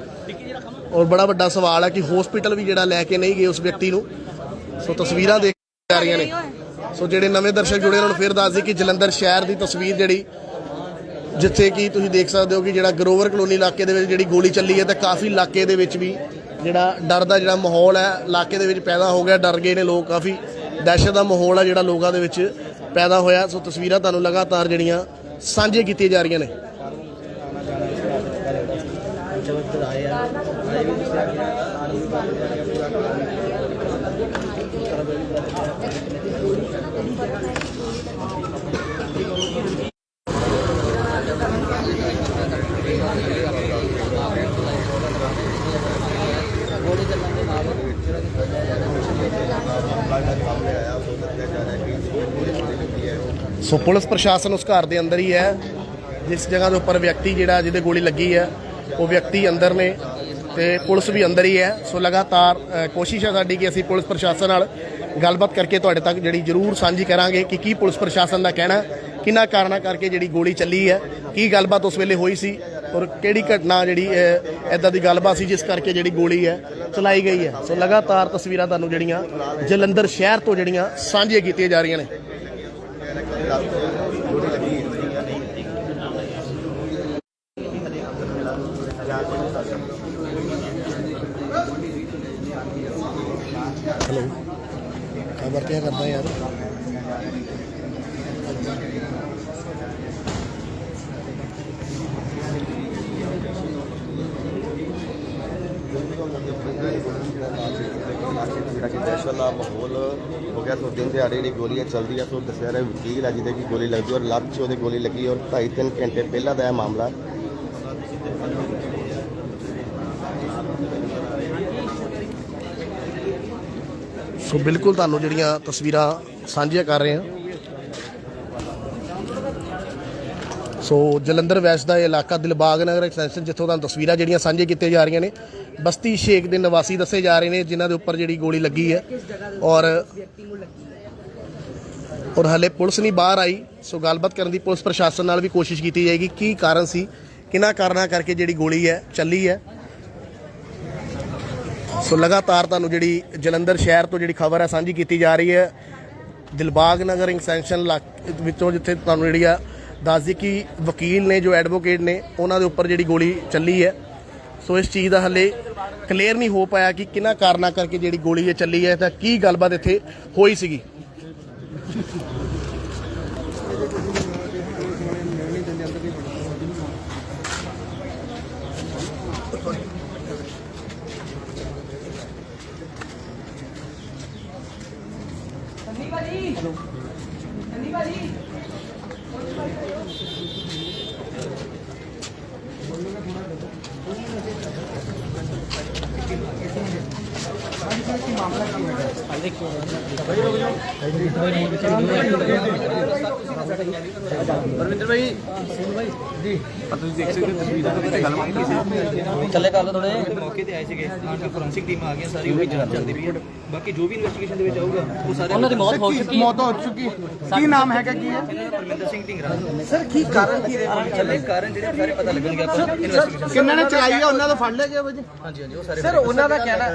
ਔਰ ਬੜਾ ਵੱਡਾ ਸਵਾਲ ਹੈ ਕਿ ਹਸਪੀਟਲ ਵੀ ਜਿਹੜਾ ਲੈ ਕੇ ਨਹੀਂ ਗਏ ਉਸ ਵਿਅਕਤੀ ਨੂੰ। ਸੋ ਤਸਵੀਰਾਂ ਦੇਖ ਜਾ ਰਹੀਆਂ ਨੇ। ਸੋ ਜਿਹੜੇ ਨਵੇਂ ਦਰਸ਼ਕ ਜੁੜੇ ਉਹਨਾਂ ਨੂੰ ਫਿਰ ਦੱਸ ਦਈਏ ਕਿ ਜਲੰਧਰ ਸ਼ਹਿਰ ਦੀ ਤਸਵੀਰ ਜਿਹੜੀ ਜਿੱਥੇ ਕਿ ਤੁਸੀਂ ਦੇਖ ਸਕਦੇ ਹੋ ਕਿ ਜਿਹੜਾ ਗਰੋਵਰ ਕਲੋਨੀ ਇਲਾਕੇ ਦੇ ਵਿੱਚ ਜਿਹੜੀ ਗੋਲੀ ਚੱਲੀ ਹੈ ਤਾਂ ਕਾਫੀ ਇਲਾਕੇ ਦੇ ਵਿੱਚ ਵੀ ਜਿਹੜਾ ਡਰ ਦਾ ਜਿਹੜਾ ਮਾਹੌਲ ਹੈ, ਇਲਾਕੇ ਦੇ ਵਿੱਚ ਪੈਦਾ ਹੋ ਗਿਆ, ਡਰ ਗਏ ਨੇ ਲੋਕ ਕਾਫੀ। ਦਹਿਸ਼ਤ ਦਾ ਮਾਹੌਲ ਆ ਜਿਹੜਾ ਲੋਕਾਂ ਦੇ ਵਿੱਚ ਪੈਦਾ ਹੋਇਆ। ਸੋ ਤਸਵੀਰਾਂ ਤੁਹਾਨੂੰ ਲਗਾਤਾਰ ਜਿਹੜੀਆਂ ਸਾਂਝੇ ਕੀਤੀਆਂ ਜਾ ਰਹੀਆਂ ਨੇ। ਸੋ ਪੁਲਿਸ ਪ੍ਰਸ਼ਾਸਨ ਉਸ ਘਰ ਦੇ ਅੰਦਰ ਹੀ ਹੈ। ਜਿਸ ਜਗ੍ਹਾ ਦੇ ਉੱਪਰ ਵਿਅਕਤੀ ਜਿਹੜਾ ਜਿਹਦੇ ਗੋਲੀ ਲੱਗੀ ਹੈ ਉਹ ਵਿਅਕਤੀ ਅੰਦਰ ਨੇ ਤੇ ਪੁਲਿਸ ਵੀ ਅੰਦਰ ਹੀ ਹੈ। ਸੋ ਲਗਾਤਾਰ ਕੋਸ਼ਿਸ਼ ਹੈ ਸਾਡੀ ਕਿ ਅਸੀਂ ਪੁਲਿਸ ਪ੍ਰਸ਼ਾਸਨ ਨਾਲ ਗੱਲਬਾਤ ਕਰਕੇ ਤੁਹਾਡੇ ਤੱਕ ਜਿਹੜੀ ਜ਼ਰੂਰ ਸਾਂਝੀ ਕਰਾਂਗੇ ਕਿ ਕੀ ਪੁਲਿਸ ਪ੍ਰਸ਼ਾਸਨ ਦਾ ਕਹਿਣਾ ਹੈ, ਕਿਹਨਾਂ ਕਾਰਨਾਂ ਕਰਕੇ ਜਿਹੜੀ ਗੋਲੀ ਚੱਲੀ ਹੈ ਕੀ ਗੱਲਬਾਤ ਉਸ ਵੇਲੇ ਹੋਈ ਸੀ ਔਰ ਕਿਹੜੀ ਘਟਨਾ ਜਿਹੜੀ ਐਦਾਂ ਦੀ ਗੱਲਬਾਤ ਸੀ ਜਿਸ ਕਰਕੇ ਜਿਹੜੀ ਗੋਲੀ ਹੈ ਚਲਾਈ ਗਈ ਹੈ। ਸੋ ਲਗਾਤਾਰ ਤਸਵੀਰਾਂ ਤੁਹਾਨੂੰ ਜਿਹੜੀਆਂ ਜਲੰਧਰ ਸ਼ਹਿਰ ਤੋਂ ਜਿਹੜੀਆਂ ਸਾਂਝੀਆਂ ਕੀਤੀਆਂ ਜਾ ਰਹੀਆਂ ਨੇ। ਗੱਲ ਥੋੜੀ ਲੱਗੀ ਜਾਂ ਨਹੀਂ ਹੈਲੋ ਕਾ ਵਰਤਿਆ ਕਰਦਾ ਯਾਰ Thank you. यार ਤੁਹਾਨੂੰ ਜਿਹੜਾ ਕਿ ਦਹਿਸ਼ਤ ਵਾਲਾ ਮਾਹੌਲ ਹੋ ਗਿਆ ਸੋ ਦਿਨ ਦਿਹਾੜੇ ਜਿਹੜੀ ਗੋਲੀਆਂ ਚੱਲਦੀ ਆ ਸੋ ਦੱਸਿਆ ਵਕੀਲ ਆ ਜਿਹਦੇ ਕਿ ਗੋਲੀ ਲੱਗਦੀ ਔਰ ਲੱਤ 'ਚ ਉਹਦੇ ਗੋਲੀ ਲੱਗੀ ਔਰ 2.5 ਘੰਟੇ ਪਹਿਲਾਂ ਦਾ ਇਹ ਮਾਮਲਾ। ਸੋ ਬਿਲਕੁਲ ਤੁਹਾਨੂੰ ਜਿਹੜੀਆਂ ਤਸਵੀਰਾਂ ਸਾਂਝੀਆਂ ਕਰ ਰਹੇ ਹਾਂ। ਸੋ ਜਲੰਧਰ ਵੈਸਟ ਦਾ ਇਹ ਇਲਾਕਾ ਦਿਲਬਾਗ ਨਗਰ ਐਕਸਟੈਂਸ਼ਨ, ਜਿੱਥੋਂ ਤੁਹਾਨੂੰ ਤਸਵੀਰਾਂ ਜਿਹੜੀਆਂ ਸਾਂਝੀਆਂ ਕੀਤੀਆਂ ਜਾ ਰਹੀਆਂ ਨੇ। ਬਸਤੀ ਸ਼ੇਖ ਦੇ ਨਿਵਾਸੀ ਦੱਸੇ ਜਾ ਰਹੇ ਨੇ ਜਿਨ੍ਹਾਂ ਦੇ ਉੱਪਰ ਜਿਹੜੀ ਗੋਲੀ ਲੱਗੀ ਹੈ ਔਰ ਔਰ ਹਲੇ ਪੁਲਿਸ ਨਹੀਂ ਬਾਹਰ ਆਈ ਸੋ ਗੱਲਬਾਤ ਕਰਨ ਦੀ ਪੁਲਿਸ ਪ੍ਰਸ਼ਾਸਨ ਨਾਲ ਵੀ ਕੋਸ਼ਿਸ਼ ਕੀਤੀ ਜਾਏਗੀ ਕੀ ਕਾਰਨ ਸੀ ਕਿਹਨਾਂ ਕਾਰਨਾਂ ਕਰਕੇ ਜਿਹੜੀ ਗੋਲੀ ਹੈ ਚੱਲੀ ਹੈ। ਸੋ ਲਗਾਤਾਰ ਤੁਹਾਨੂੰ ਜਿਹੜੀ ਜਲੰਧਰ ਸ਼ਹਿਰ ਤੋਂ ਜਿਹੜੀ ਖਬਰ ਹੈ ਸਾਂਝੀ ਕੀਤੀ ਜਾ ਰਹੀ ਹੈ। ਦਿਲਬਾਗ ਨਗਰ ਐਕਸਟੈਂਸ਼ਨ ਵਿੱਚੋਂ ਜਿੱਥੇ ਤੁਹਾਨੂੰ ਜਿਹੜੀ ਆ ਦੱਸਦੀ ਕਿ ਵਕੀਲ ਨੇ ਜੋ ਐਡਵੋਕੇਟ ਨੇ ਉਹਨਾਂ ਦੇ ਉੱਪਰ ਜਿਹੜੀ ਗੋਲੀ ਚੱਲੀ ਹੈ। ਸੋ ਇਸ ਚੀਜ਼ ਦਾ ਹੱਲੇ ਕਲੀਅਰ ਨਹੀਂ ਹੋ ਪਾਇਆ ਕਿ ਕਿਹਨਾਂ ਕਾਰਨਾਂ ਕਰਕੇ ਜਿਹੜੀ ਗੋਲੀ ਇਹ ਚੱਲੀ ਹੈ ਤਾਂ ਕੀ ਗੱਲਬਾਤ ਇੱਥੇ ਹੋਈ ਸੀਗੀ। ਥੱਲੇ ਕਰ ਲਓ ਥੋੜੇ ਮੌਕੇ ਤੇ ਆਏ ਸੀਗੇ। ਫੋਰੈਂਸਿਕ ਟੀਮ ਆ ਗਈ ਸਾਰੀ ਉਹੀ ਜਾਂਚ ਚੱਲਦੀ ਪਈ ਹੈ ਬਾਕੀ ਜੋ ਵੀ ਇਨਵੈਸਟੀਗੇਸ਼ਨ ਦੇ ਵਿੱਚ ਆਊਗਾ ਉਹ ਸਾਰੇ ਉਹਨਾਂ ਦੀ ਮੌਤ ਹੋ ਚੁੱਕੀ ਮੌਤ ਹੋ ਚੁੱਕੀ ਕੀ ਨਾਮ ਹੈਗਾ ਕੀ ਹੈ? ਪਰਮਿੰਦਰ ਸਿੰਘ ਢਿੰਗਰਾ। ਸਰ ਕੀ ਕਾਰਨ ਕੀ ਰਹੇ? ਚੱਲੇ ਕਾਰਨ ਜਿਹੜੇ ਸਾਰੇ ਪਤਾ ਲੱਗਣਗੇ ਆਪਾਂ ਇਨਵੈਸਟੀਗੇਸ਼ਨ ਕਿੰਨਾਂ ਨੇ ਚਲਾਈ ਆ? ਉਹਨਾਂ ਦਾ ਫੜ ਲਿਆ ਗਿਆ ਵਜੇ ਹਾਂਜੀ ਹਾਂਜੀ ਉਹ ਸਾਰੇ ਸਰ ਉਹਨਾਂ ਦਾ ਕਹਿਣਾ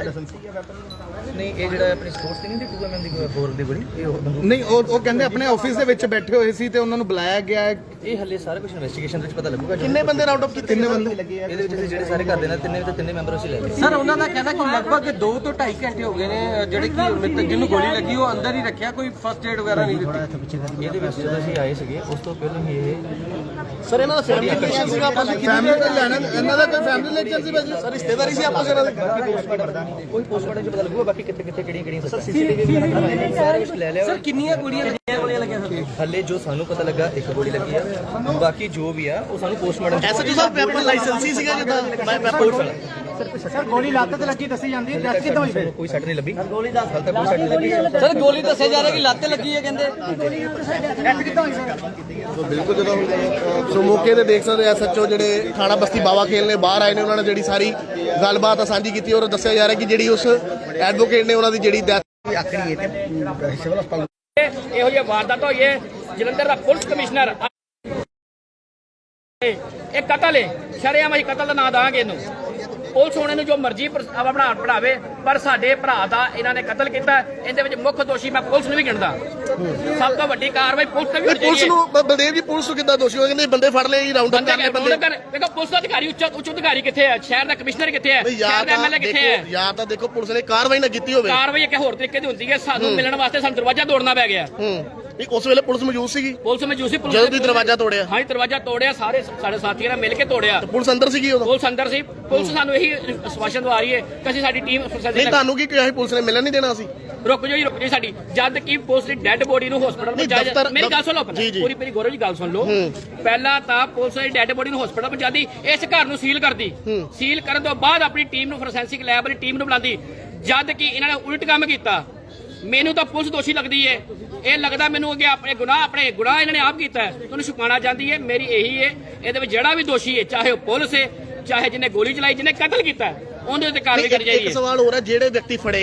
ਨਹੀਂ ਇਹ ਜਿਹੜਾ ਆਪਣੀ ਸਪੋਰਟਸ ਤੇ ਨਹੀਂ ਦੀ ਟੂਰਨਾਮੈਂਟ ਦੀ ਫੋਰ ਦੀ ਬੜੀ। ਇਹ ਉਹ- ਨਹੀਂ ਉਹ ਉਹ ਕਹਿੰਦੇ ਆਪਣੇ ਆਫਿਸ ਦੇ ਵਿੱਚ ਬੈਠੇ ਹੋਏ ਸੀ ਤੇ ਉਹਨਾਂ ਨੂੰ ਬੁਲਾਇਆ ਗਿਆ ਹੈ। ਇਹ ਹੱਲੇ ਸਾਰਾ ਕੁਝ ਇਨਵੈਸਟੀਗੇਸ਼ਨ ਦੇ ਵਿੱਚ ਪਤਾ ਲੱਗੂਗਾ ਕਿੰਨੇ ਬੰਦੇ ਰਾਉਂਡ ਅਪ ਕੀਤੇ ਕਿੰਨੇ ਬੰਦੇ ਇਹਦੇ ਵਿੱਚ ਅਸੀਂ ਜਿਹੜੇ ਸਾਰੇ ਕਰਦੇ ਨੇ ਤਿੰਨੇ ਤੇ ਤਿੰਨੇ ਮੈਂਬਰ ਅਸੀਂ ਲੈ ਗਏ। ਸਰ ਉਹਨਾਂ ਦਾ ਕਹਿਣਾ ਕਿ ਲਗਭਗ 2 ਤੋਂ 2.5 ਘੰਟੇ ਹੋ ਗਏ ਨੇ ਜਿਹੜੇ ਕਿ ਮ੍ਰਿਤਕ ਜਿਹਨੂੰ ਗੋਲੀ ਲੱਗੀ ਉਹ ਅੰਦਰ ਹੀ ਰੱਖਿਆ ਕੋਈ ਫਸਟ ਏਡ ਵਗੈਰਾ ਨਹੀਂ ਦਿੱਤੀ। ਇਹਦੇ ਵਿੱਚ ਜਦੋਂ ਅਸੀਂ ਆਏ ਸੀਗੇ ਉਸ ਤੋਂ ਪਹਿਲਾਂ ਹੀ ਇਹ ਸਰ ਇਹਨਾਂ ਦਾ ਫੈਮਿਲੀ ਰਿਲੇਸ਼ਨ ਸੀਗਾ ਵਿੱਚ ਫੈਮਿਲੀ ਦਾ ਲੈਣਾ ਇਹਨਾਂ ਦਾ ਕੋਈ ਫੈਮਿਲੀ ਰਿਲੇਸ਼ਨ ਸੀ ਭਾਜੀ ਸਰ ਰਿਸ਼ਤੇਦਾਰੀ ਸੀ ਆਪਸ ਇਹਨਾਂ ਦੇ ਕੋਈ ਪੋਸਟਮਾਰਟਮ ਚ ਪਤਾ ਲੱਗੂਗਾ ਬਾਕੀ ਕਿੱਥੇ ਕਿੱਥੇ ਕਿਹੜੀਆਂ ਕਿਹੜੀਆਂ ਸਰ ਸੀਸੀਟੀਵੀ ਵਗੈਰਾ ਸਾਰਾ ਕੁਝ ਲੈ ਲਿਆ। ਸਰ ਕਿੰਨੀਆਂ ਗੋਲੀਆਂ ਲੱਗੀਆਂ ਗੋਲੀਆਂ ਲੱਗੀਆਂ ਸਰ? ਹੱਲੇ ਜੋ ਸਾਨੂੰ ਪਤਾ ਲੱਗਾ ਇੱਕ ਗੋਲੀ ਲੱਗੀ ਆ। ਬਾਕੀ ਜੋ ਵੀ ਆ ਉਹ ਸਾਨੂੰ ਪੋਸਟਮਾਰਟਮ ਐਸਐਚਓ ਸਾਹਿਬ ਪੈਪਰ ਲਾਇਸੈਂਸੀ ਸੀਗਾ ਜਿੱਦਾਂ ਮੈਂ ਪੈਪਰ ਸਰ ਗੋਲੀ ਲੱਤ ਤੇ ਲੱਗੀ ਦੱਸੀ ਜਾਂਦੀ ਹੈ। ਡੈਥ ਕਿੱਦਾਂ ਹੋਈ ਕੋਈ ਸੱਟ ਨਹੀਂ ਲੱਗੀ ਗੋਲੀ ਦਾ ਹਾਲ ਤੱਕ ਕੋਈ ਸੱਟ ਨਹੀਂ ਲੱਗੀ ਸਰ ਗੋਲੀ ਦੱਸਿਆ ਜਾ ਰਿਹਾ ਕਿ ਲੱਤ ਲੱਗੀ ਹੈ ਕਹਿੰਦੇ। ਸੋ ਬਿਲਕੁਲ ਜਦੋਂ ਸੋ ਮੌਕੇ ਤੇ ਦੇਖ ਸਕਦੇ ਐਸਐਚਓ ਜਿਹੜੇ ਥਾਣਾ ਬਸਤੀ ਬਾਵਾ ਖੇਲ ਨੇ ਬਾਹਰ ਆਏ ਨੇ ਉਹਨਾਂ ਨੇ ਜਿਹੜੀ ਸਾਰੀ ਗੱਲਬਾਤ ਆ ਸਾਂਝੀ ਕੀਤੀ ਔਰ ਦੱਸਿਆ ਜਾ ਰਿਹਾ ਕਿ ਜਿਹੜੀ ਉਸ ਐਡਵੋਕੇਟ ਨੇ ਉਹਨਾਂ ਦੀ ਜਿਹੜੀ ਡੈਥ ਇਹੋ ਜਿਹੀ ਵਾਰਦਾਤ ਹੋਈ ਹੈ। ਜਲੰਧਰ ਦਾ ਪੁਲਿਸ ਕਮਿਸ਼ਨਰ ਇਹ ਕਤਲ ਹੈ ਸ਼ਰੇਆਮ ਅਸੀਂ ਕਤਲ ਦਾ ਨਾਂ ਦਾਂਗੇ ਇਹਨੂੰ। ਪੁਲਿਸ ਹੁਣ ਇਹਨੂੰ ਜੋ ਮਰਜ਼ੀ ਆਪਣਾ ਬਣਾਵੇ ਪਰ ਸਾਡੇ ਭਰਾ ਦਾ ਇਹਨਾਂ ਨੇ ਕਤਲ ਕੀਤਾ। ਇਹਦੇ ਵਿੱਚ ਮੁੱਖ ਦੋਸ਼ੀ ਮੈਂ ਪੁਲਿਸ ਨੂੰ ਵੀ ਗਿਣਦਾ। ਸਭ ਤੋਂ ਵੱਡੀ ਕਾਰਵਾਈ ਪੁਲਿਸ ਤੇ ਵੀ ਹੋਣੀ ਪੁਲਿਸ ਨੂੰ ਬਲਦੇਵ ਜੀ ਪੁਲਿਸ ਨੂੰ ਕਿੱਦਾਂ ਦੋਸ਼ੀ ਹੋ ਕਹਿੰਦੇ ਬੰਦੇ ਫੜ ਲਏ ਜੀ ਰਾਉਂਡ ਅਪ ਬੰਦੇ ਕਰ ਲਏ ਬੰਦੇ। ਬੰਦੇ ਦੇਖੋ ਪੁਲਿਸ ਦਾ ਅਧਿਕਾਰੀ ਉੱਚ ਉੱਚ ਅਧਿਕਾਰੀ ਕਿੱਥੇ ਹੈ? ਸ਼ਹਿਰ ਦਾ ਕਮਿਸ਼ਨਰ ਕਿੱਥੇ ਹੈ? ਸ਼ਹਿਰ ਦਾ ਤਾਂ ਐਮਐਲਏ ਕਿੱਥੇ ਹੈ? ਯਾਰ ਤਾਂ ਦੇਖੋ ਪੁਲਿਸ ਨੇ ਕਾਰਵਾਈ ਨਾ ਕੀਤੀ ਹੋਵੇ। ਕਾਰਵਾਈ ਇੱਕ ਹੋਰ ਤਰੀਕੇ ਦੀ ਹੁੰਦੀ ਹੈ। ਸਾਨੂੰ ਮਿਲਣ ਵਾਸਤੇ ਸਾਨੂੰ ਦਰਵਾਜ਼ਾ ਤੋੜਨਾ ਪੈ ਗਿਆ। ਨਹੀਂ ਉਸ ਵੇਲੇ ਪੁਲਿਸ ਮੌਜੂਦ ਸੀਗੀ। ਪੁਲਿਸ ਮੌਜੂਦ ਪੁਲਿਸ ਜਦੋਂ ਤੁਸੀਂ ਦਰਵਾਜ਼ਾ ਤੋੜਿਆ। ਹਾਂ ਜੀ ਦਰਵਾਜ਼ਾ ਤੋੜਿਆ ਸਾਰੇ ਸਾਡੇ ਸਾਥੀਆਂ ਨੇ ਮਿਲ ਕੇ ਤੋੜਿਆ। ਪੁਲਿਸ ਅੰਦਰ ਸੀਗੀ ਉਦੋਂ? ਪੁਲਿਸ ਅੰਦਰ ਸੀ। ਪੁਲਿਸ ਸਾਨੂੰ ਇਹੀ ਸਵਾਸ਼ਨ ਦਵਾ ਰਹੀ ਹੈ ਕਿ ਅਸੀਂ ਸਾਡੀ ਟੀਮ ਨਹੀਂ ਤੁਹਾਨੂੰ ਕੀ ਕਿਹਾ ਸੀ? ਪੁਲਿਸ ਨੇ ਮਿਲਣ ਨਹੀਂ ਦੇਣਾ ਸੀ? ਰੁਕ ਜਾਓ ਜੀ ਰੁਕ ਜਾਓ ਸਾਡੀ। ਜਦ ਕਿ ਪੁਲਿਸ ਦੀ ਡੈੱਡ ਬੋਡੀ ਨੂੰ ਹਸਪੀਟਲ ਪਹੁੰਚਾਇਆ ਮੇਰੀ ਗੱਲ ਸੁਣ ਲਓ। ਪੂਰੀ ਪੂਰੀ ਗੌਰਵ ਜੀ ਗੱਲ ਸੁਣ ਲਓ। ਪਹਿਲਾਂ ਤਾਂ ਪੁਲਿਸ ਦੀ ਡੈੱਡ ਬੋਡੀ ਨੂੰ ਹਸਪੀਟਲ ਪਹੁੰਚਾਦੀ ਇਸ ਘਰ ਨੂੰ ਸੀਲ ਕਰਦੀ। ਸੀਲ ਕਰਨ ਤੋਂ ਬਾਅਦ ਆਪਣੀ ਟੀਮ ਨੂੰ ਫੋਰੈਂਸਿਕ ਲੈਬ ਵਾਲੀ ਟੀਮ ਨੂੰ ਬੁਲਾਉਂਦੀ। ਜਦ ਕਿ ਇਹਨਾਂ ਨੇ ਉਲਟ ਕੰਮ ਕੀਤਾ। ਮੈਨੂੰ ਤਾਂ ਪੁਲਿਸ ਦੋਸ਼ੀ ਲੱਗਦੀ ਹੈ ਇਹ ਲੱਗਦਾ ਮੈਨੂੰ ਅੱਗੇ ਆਪਣੇ ਗੁਨਾਹ ਆਪਣੇ ਗੁਨਾਹ ਇਹਨਾਂ ਨੇ ਆਪ ਕੀਤਾ ਹੈ। ਤੁਹਾਨੂੰ ਛੁਪਾਉਣਾ ਚਾਹੁੰਦੀ ਹੈ ਮੇਰੀ ਇਹੀ ਹੈ ਇਹਦੇ ਵਿੱਚ ਜਿਹੜਾ ਵੀ ਦੋਸ਼ੀ ਹੈ ਚਾਹੇ ਉਹ ਪੁਲਿਸ ਹੈ ਚਾਹੇ ਜਿਹਨੇ ਗੋਲੀ ਚਲਾਈ ਜਿਹਨੇ ਕਤਲ ਕੀਤਾ ਉਹਦੇ ਉੱਤੇ ਕਾਰਵਾਈ ਕਰਨੀ ਇੱਕ ਚਾਹੀਦੀ ਹੈ ਸਵਾਲ ਹੋਰ ਹੈ ਜਿਹੜੇ ਵਿਅਕਤੀ ਫੜੇ